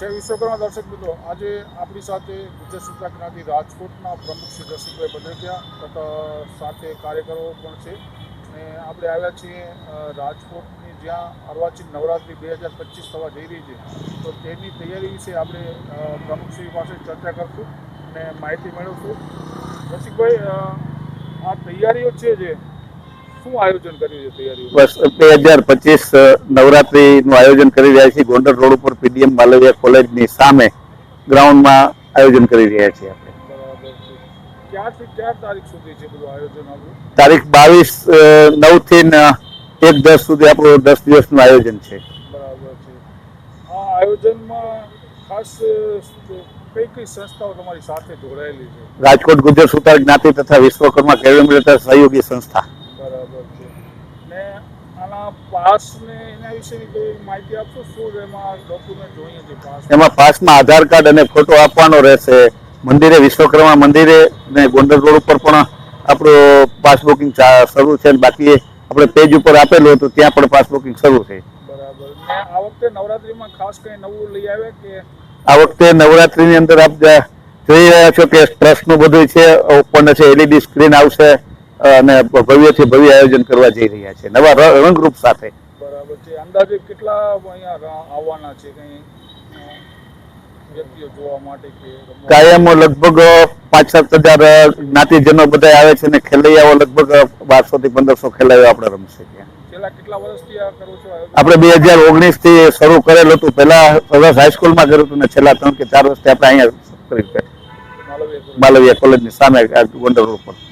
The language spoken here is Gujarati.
જય વિશ્વકર્મા દર્શક મિત્રો, આજે આપણી સાથે ગુજરાત સૂત્રા જ્ઞાતિ રાજકોટના પ્રમુખ શ્રી રસિકભાઈ પટેટિયા તથા સાથે કાર્યકરો પણ છે. અને આપણે આવ્યા છીએ રાજકોટની જ્યાં અર્વાચીન નવરાત્રિ બે હજાર પચીસ થવા જઈ રહી છે. તો તેની તૈયારી વિશે આપણે પ્રમુખશ્રી પાસે ચર્ચા કરશું અને માહિતી મેળવશું. રસિકભાઈ આ તૈયારીઓ છે જે શું આયોજન કર્યું છે તૈયારી બસ બે હજાર પચીસ નવરાત્રીનું આયોજન કરી રહ્યા છીએ. ગોંડલ રોડ ઉપર પીડીએમ માલવિયા કોલેજની સામે ગ્રાઉન્ડમાં આયોજન કરી રહ્યા છીએ આપણે. તારીખ બાવીસ નવથી એક દસ સુધી આપણું દસ દિવસનું આયોજન છે. બરાબર છે. આ આયોજનમાં ખાસ કઈ કઈ સંસ્થાઓ તમારી સાથે જોડાયેલી છે? રાજકોટ ગુજર સુતાર જ્ઞાતિ તથા વિશ્વકર્મા કેલેન્ડર સહયોગી સંસ્થા. બરાબર છે. ને આના પાસ ને એના વિશેની કોઈ માહિતી આપશો શું એમાં ડોક્યુમેન્ટ જોઈએ છે પાસ. એમાં પાસમાં આધાર કાર્ડ અને ફોટો આપવાનો રહેશે. મંદિરે વિશ્વકર્મા મંદિરે ને ગોંડલ રોડ ઉપર પણ આપણું પાસ બુકિંગ ચા- શરૂ છે ને બાકી આપણે પેજ ઉપર આપેલું હતું ત્યાં પણ પાસ બુકિંગ શરૂ છે. બરાબર. ને આ વખતે નવરાત્રીમાં ખાસ કંઈ નવું લઈ આવે કે? આ વખતે નવરાત્રીની અંદર આપ જોઈ રહ્યા છો કે સ્ટ્રેસનું બધું છે ઓપન છે એલઈડી સ્ક્રીન આવશે. અને ભવ્યથી ભવ્ય આયોજન કરવા જઈ રહ્યા છે. નવા રંગરૂપ સાથે. બરાબર છે. અંદાજે કેટલા અહીંયા આવવાના છે? કંઈ કાયમ લગભગ પાંચ સાત હજાર જ્ઞાતિજનો બધા આવે છે અને ખેલૈયાઓ લગભગ બારસો થી પંદરસો ખેલૈયાઓ આપણે રમશે ત્યાં? આપણે બે હજાર ઓગણીસથી શરૂ કરેલું હતું. પહેલા સરસ હાઈસ્કૂલમાં કર્યું હતું ને છેલ્લા ત્રણ કે ચાર વર્ષથી આપણે અહીંયા કર્યું છે માલવીય કોલેજની સામે ગોંડલ રોડ પર